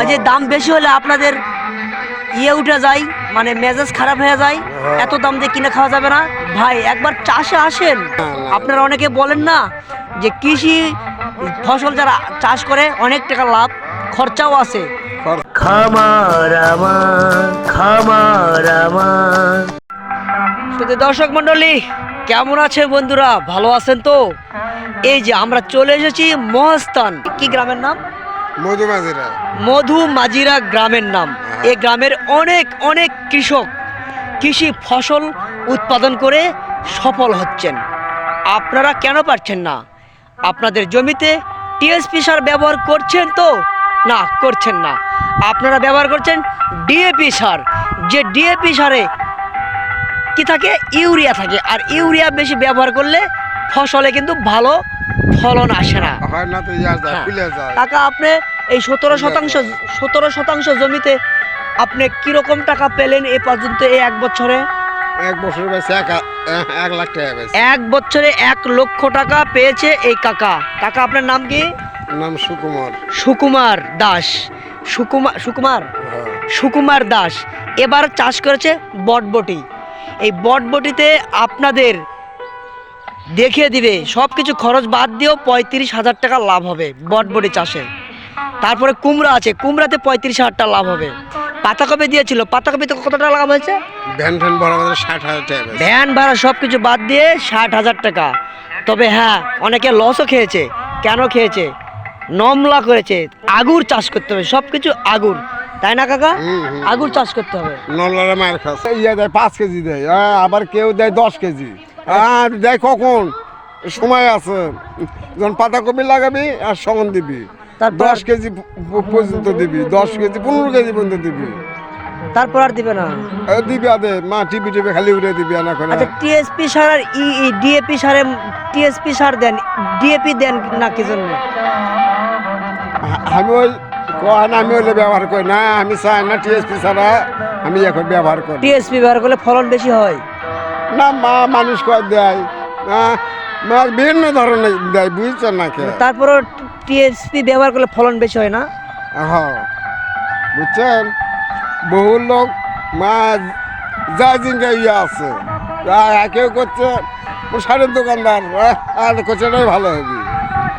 ওই যে দাম বেশি হলে আপনাদের ইয়ে উঠে যায় মানে মেজাজ খারাপ হয়ে যায় এত দাম দিয়ে কিনে খাওয়া যাবে না। ভাই একবার চাষে আসেন। আপনারা অনেকে বলেন না যে কৃষি ফসল যারা চাষ করে অনেক টাকা লাভ খরচাও আছে। দর্শক মন্ডলী কেমন আছে বন্ধুরা? ভালো আছেন তো? এই যে আমরা চলে এসেছি মহাস্থান। কি গ্রামের নাম? মধুমাঝিরা মধু মাজিরা গ্রামের নাম। এই গ্রামের অনেক অনেক কৃষক কৃষি ফসল উৎপাদন করে সফল হচ্ছেন। আপনারা কেন পারছেন না? আপনাদের জমিতে টিএসপি সার ব্যবহার করছেন তো? না করছেন না। আপনারা ব্যবহার করছেন ডিএপি সার। যে ডিএপি সারে কি থাকে? ইউরিয়া থাকে। আর ইউরিয়া বেশি ব্যবহার করলে ফসলে কিন্তু ভালো ফলন আসে না। হয় টাকা আপনি এই সতেরো শতাংশ সতেরো শতাংশ জমিতে আপনি কীরকম টাকা পেলেন এ পর্যন্ত এই এক বছরে? এক বছর এক লাখ টাকা এক বছরে এক লক্ষ টাকা পেয়েছে এই কাকা। কাকা আপনার নাম কি? নাম সুকুমার। সুকুমার দাস। সুকুমার সুকুমার? হ্যাঁ। সুকুমার দাস। এবার চাষ করেছে বটবটি। এই বটবটিতে আপনাদের দেখিয়ে দিবে সব কিছু খরচ বাদ দিয়েও পঁয়ত্রিশ হাজার টাকা লাভ হবে বটবটি চাষে। তারপরে কুমড়া আছে কুমড়াতে পঁয়ত্রিশ হাজার টাকা লাভ হবে। পাতাকপি দিয়েছিল পাতাকপিতে কত টাকা লাভ হয়েছে? ভ্যান ফ্যান ভরা ষাট হাজার টাকা ভ্যান ভাড়া সব কিছু বাদ দিয়ে ষাট হাজার টাকা। তবে হ্যাঁ অনেকে লসও খেয়েছে। কেন খেয়েছে? নমলা করেছে। আগুর চাষ করতে হবে সব কিছু আগুর। তাই না কাকা। আগুর চাষ করতে হবে। নলারে মার খাচ্ছে ইয়ে দেয় পাঁচ কেজি দেয় আবার কেউ দেয় দশ কেজি। আর দেয় কখন। সময় আছে। যখন পাতাকপি লাগাবি আর সমান দিবি। তারপর? দশ কেজি পর্যন্ত দিবি। দশ কেজি পনেরো কেজি পর্যন্ত দিবি। তারপর আর দিবে না? দিবি আদে। মা টিপি টিপি খালি উঠে দিবি আনা করে। আচ্ছা টিএসপি সার আর ই ডিএপি সারে টিএসপি সার দেন। ডিএপি দেন না কি জন্য? আমি ওই কন আমি ওইলে ব্যবহার করি না। আমি চাই না টিএসপি ছাড়া আমি এখন ব্যবহার করি। টিএসপি ব্যবহার করলে ফলন বেশি হয়। না মা মানুষ কয় দেয়। বিভিন্ন ধরনের দেয় বুঝছেন না কে? তারপরও টিএসপি ব্যবহার করলে ফলন বেশি হয় না? হ্যাঁ বুঝছেন? বহু লোক মা যা জিনটা ইয়ে আছে কেউ করছে শাড়ির দোকানদার আর করছে এটাই ভালো হবে।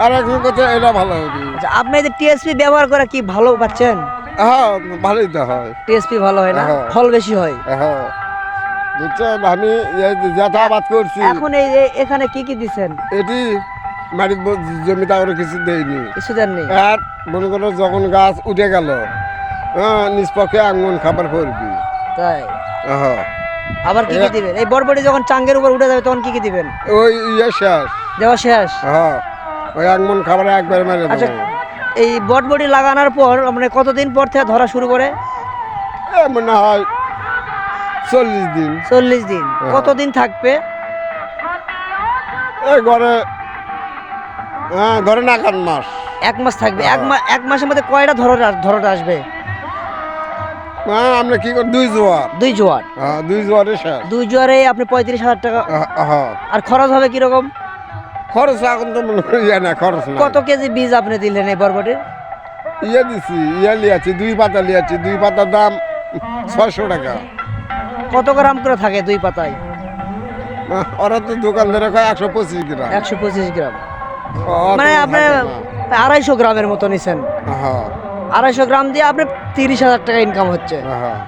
আর একজন করছে এটা ভালো হবে। আচ্ছা আপনি এই টিএসপি ব্যবহার করে কি ভালো পাচ্ছেন? হ্যাঁ ভালোই তো হয়। টিএসপি ভালো হয় না? হ্যাঁ। ফল বেশি হয়? হ্যাঁ। বুঝছেন? আমি যেটা আবাদ করছি। এখন এই এখানে কি কি দিছেন? এটি ব- জমিতে আরও কিছু দেয়নি। কিছু দেননি? আর মনে করো যখন গাছ উঠে গেল হ্যাঁ নিষ্পক্ষে আঙ্গন খাবার করবি। তাই? হ্যাঁ আবার কি কি দিবেন? এই বরবটি যখন চাঙ্গের উপর উঠে যাবে তখন কি কি দিবেন? ওই ইয়ে শেষ। দেওয়া শেষ? হ্যাঁ ওই আঙ্গন খাবার একবার মেরে আচ্ছা এই বটবটি লাগানোর পর মানে কতদিন পর থেকে ধরা শুরু করে? মনে হয় চল্লিশ দিন। চল্লিশ দিন। হ্যাঁ। কতদিন থাকবে? ঘরে হ্যাঁ ঘরে নাকান মাস। এক মাস থাকবে। এক হ্যাঁ। মাস এক মাসের মধ্যে কয়টা ধরো ধরোটা আসবে? হ্যাঁ আমরা কি করি? দুই জোয়ার। দুই জোয়ার। হ্যাঁ দুই জোয়ারে শেষ। দুই জোয়ারে আপনি পঁয়ত্রিশ হাজার টাকা হ্যাঁ, হ্যাঁ। আর খরচ হবে কীরকম? খরচ এখন তো ইয়ে না খরচ না কত কেজি বীজ আপনি দিলেন এই বরবটির? ইয়ে দিছি ইয়ে লিয়াছি দুই পাতা লিয়াছি দুই পাতার দাম ছয়শো টাকা। কত গ্রাম করে থাকে দুই পাতায়? ওরা তো দোকান ধরে কয় একশো পঁচিশ গ্রাম। একশো পঁচিশ গ্রাম। মানে আপনি। আড়াইশো গ্রামের মতো নিছেন। হ্যাঁ। আড়াইশো গ্রাম দিয়ে আপনি তিরিশ হাজার টাকা ইনকাম হচ্ছে। হ্যাঁ।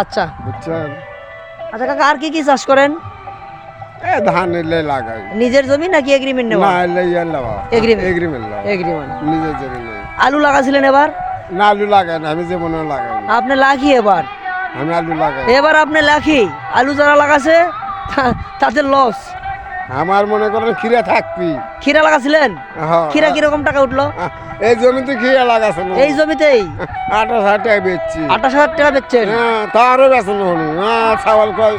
আচ্ছা। বুঝছেন? আচ্ছা কাকা আর কি কি চাষ করেন? এ ধান এলে লাগাই। নিজের জমি নাকি এগ্রিমেন্ট নেওয়া? না এলে ইয়ে লাগাও Agreement? এগ্রিমেন্ট লাগাও এগ্রিমেন্ট নিজের জমি আলু লাগাছিলেন এবার? না আলু লাগাই না আমি যেমন লাগাই আপনি লাখি এবার? আমি আলু লাগাই। এবার আপনি লাখি আলু যারা লাগাছে তাদের লস আমার মনে করেন খিরা থাকবি। খিরা লাগাছিলেন? হ্যাঁ। খিরা কীরকম টাকা উঠল? এই জমিতে খিরা লাগাছে এই জমিতেই? আঠাশ হাজার টাকা বেচছি। আঠাশ হাজার টাকা বেচছেন? হ্যাঁ তারও বেতন হলো। হ্যাঁ ছাগল কয়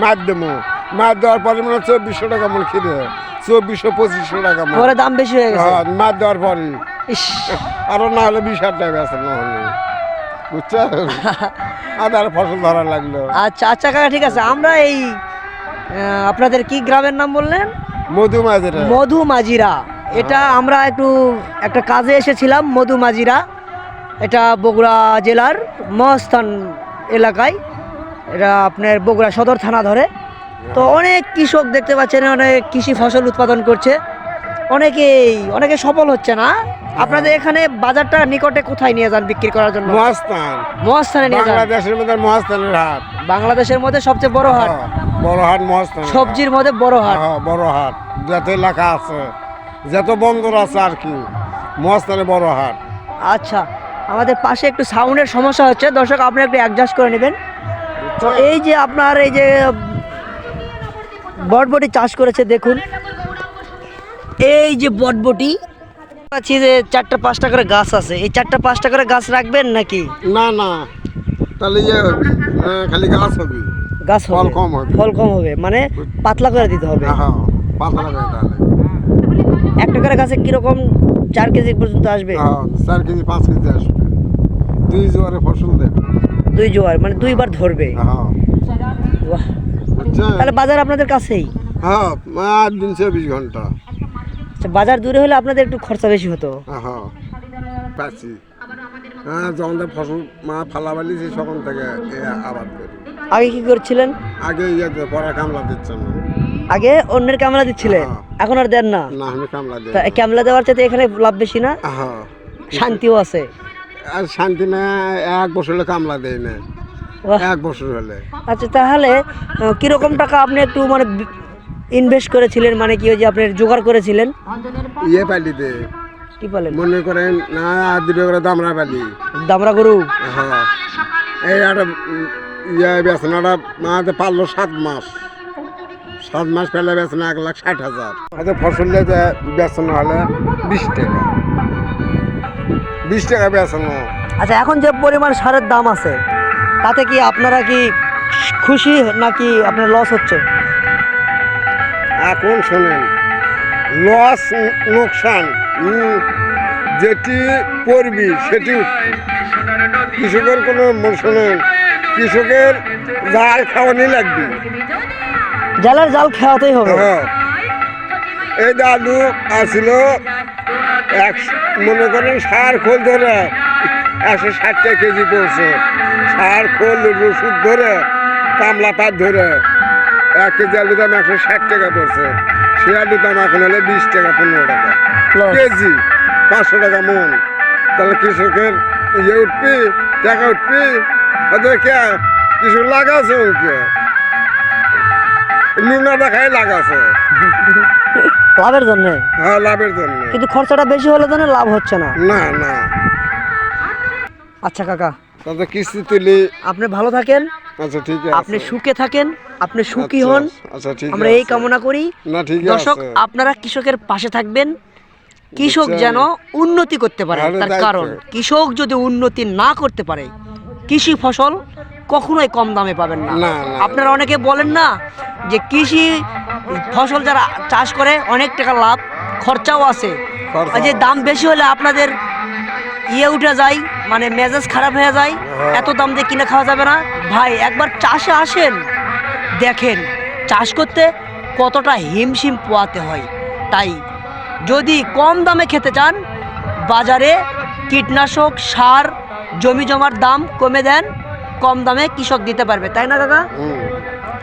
মার দেবো। মার দেওয়ার পরে মনে হয় চব্বিশশো টাকা মন খিরে চব্বিশশো পঁচিশশো টাকা মন। পরে দাম বেশি হয়ে গেছে। হ্যাঁ মার দেওয়ার পরে। আরও না হলে বিশ হাজার টাকা বেতন হলো। বুঝছেন আদার ফসল ধরা লাগল। আচ্ছা আচ্ছা কাকা ঠিক আছে। আমরা এই আপনাদের কি গ্রামের নাম বললেন? মধু মাঝের মধু মাজিরা। এটা আমরা একটু একটা কাজে এসেছিলাম মধু মাজিরা। এটা বগুড়া জেলার মহাস্থান এলাকায়। এটা আপনার বগুড়া সদর থানা ধরে। তো অনেক কৃষক দেখতে পাচ্ছেন অনেক কৃষি ফসল উৎপাদন করছে। অনেকেই অনেকে সফল হচ্ছে না। আপনাদের এখানে বাজারটা নিকটে কোথায় নিয়ে যান বিক্রি করার জন্য? মহাস্থান। মহাস্থানে নিয়ে যান। বাংলাদেশের মধ্যে মহাস্থানের হাট। বাংলাদেশের মধ্যে সবচেয়ে বড় হাট? হ্যাঁ, বড় হাট মহাস্থান সবজির মধ্যে বড় হাট? হ্যাঁ বড় হাট। যত এলাকা আছে যত বন্দর আছে আর কি মহাস্থানে বড় হাট। আচ্ছা আমাদের পাশে একটু সাউন্ডের সমস্যা হচ্ছে। দর্শক আপনি একটু অ্যাডজাস্ট করে নেবেন। তো এই যে আপনার এই যে বটবটি চাষ করেছে দেখুন। এই যে বটবটি পাচ্ছি যে চারটা পাঁচটা করে গাছ আছে। এই চারটা পাঁচটা করে গাছ রাখবেন নাকি? না না। তাহলে ইয়ে হ্যাঁ, খালি গাছ হবে। গাছ ফল কম হবে। ফল কম হবে। মানে পাতলা করে দিতে হবে। হ্যাঁ পাতলা লাগে তাহলে একটা করে গাছে কীরকম চার কেজি পর্যন্ত আসবে? হ্যাঁ চার কেজি পাঁচ কেজি আসবে। দুই জোয়ারে ফসল দেবে। দুই জোয়ার মানে দুইবার ধরবে? হ্যাঁ তাহলে বাজার আপনাদের কাছেই? হ্যাঁ আট দিন চব্বিশ ঘণ্টা। আচ্ছা বাজার দূরে হলে আপনাদের একটু খরচা বেশি হতো। হ্যাঁ পাচ্ছি। হ্যাঁ যখন ফসল মা ফালাবালি সে তখন থেকে আবাদ করি। আগে কি করছিলেন? আগে ইয়েতে পরে কামলা দিচ্ছে না আগে অন্যের কামলা দিচ্ছিলেন? হ্যাঁ। এখন আর দেন না? না আমি কামলা দিই কামলা দেওয়ার চাইতে এখানে লাভ বেশি না? হ্যাঁ শান্তিও আছে। আর শান্তি না এক বছর হলে কামলা দেয় না। এক বছর হলে। আচ্ছা তাহলে কীরকম টাকা আপনি একটু মানে ইনভেস্ট করেছিলেন মানে কি ওই যে আপনি জোগাড় করেছিলেন? ইয়ে পালিতে কি বলেন মনে করেন না দুটো করে দামরা পালি। দামরা গরু? হ্যাঁ। এই একটা ইয়ে বেতনাটা মাতে পারল সাত মাস। সাত মাস পেলে বেতন এক লাখ ষাট হাজার। আচ্ছা ফসল যে বেতন হলে বিশ টাকা। বিশ টাকা বেতন আচ্ছা এখন যে পরিমাণ সারের দাম আছে তাতে কি আপনারা কি খুশি নাকি আপনার লস হচ্ছে? এখন শোনেন লস লোকসান যেটি করবি সেটি কৃষকের কোনো শোনেন কৃষকের জাল খাওয়ানি লাগবে। জালের জাল খাওয়াতেই হবে। হ্যাঁ। এই দাদু আসছিল এক মনে করেন সার খোল ধরে একশো ষাট টাকা কেজি পড়ছে। সার খোল ওষুধ ধরে কামলা পাত ধরে এক কেজি আলু দাম একশো ষাট টাকা পড়ছে। সে আলু দাম এখন হলে বিশ টাকা পনেরো টাকা। কেজি পাঁচশো টাকা মন। তাহলে কৃষকের ইয়ে উঠবি টাকা উঠবি। হয়তো কে কৃষক লাগাছে ওকে নুনা দেখায় লাগাছে লাভের জন্য? হ্যাঁ লাভের জন্য। কিন্তু খরচাটা বেশি হলে জন্য লাভ হচ্ছে না। না না। আচ্ছা কাকা। কিস্তি তুলি। আপনি ভালো থাকেন। আচ্ছা ঠিক আছে। আপনি সুখে থাকেন আপনি সুখী আচ্ছা, হন। আচ্ছা ঠিক আমরা এই কামনা করি। না ঠিক দর্শক আপনারা কৃষকের পাশে থাকবেন। কৃষক যেন উন্নতি করতে পারে তার কারণ কৃষক যদি উন্নতি না করতে পারে কৃষি ফসল কখনোই কম দামে পাবেন না। আপনারা অনেকে বলেন না যে কৃষি ফসল যারা চাষ করে অনেক টাকা লাভ খরচাও আছে। যে দাম বেশি হলে আপনাদের ইয়ে উঠে যায় মানে মেজাজ খারাপ হয়ে যায়। এত দাম দিয়ে কিনে খাওয়া যাবে না। ভাই একবার চাষে আসেন দেখেন চাষ করতে কতটা হিমশিম পোয়াতে হয়। তাই যদি কম দামে খেতে চান বাজারে কীটনাশক সার জমি জমার দাম কমে দেন কম দামে কৃষক দিতে পারবে। তাই না কাকা?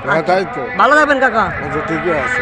হ্যাঁ তাই ভালো থাকবেন কাকা। আচ্ছা ঠিকই আছে।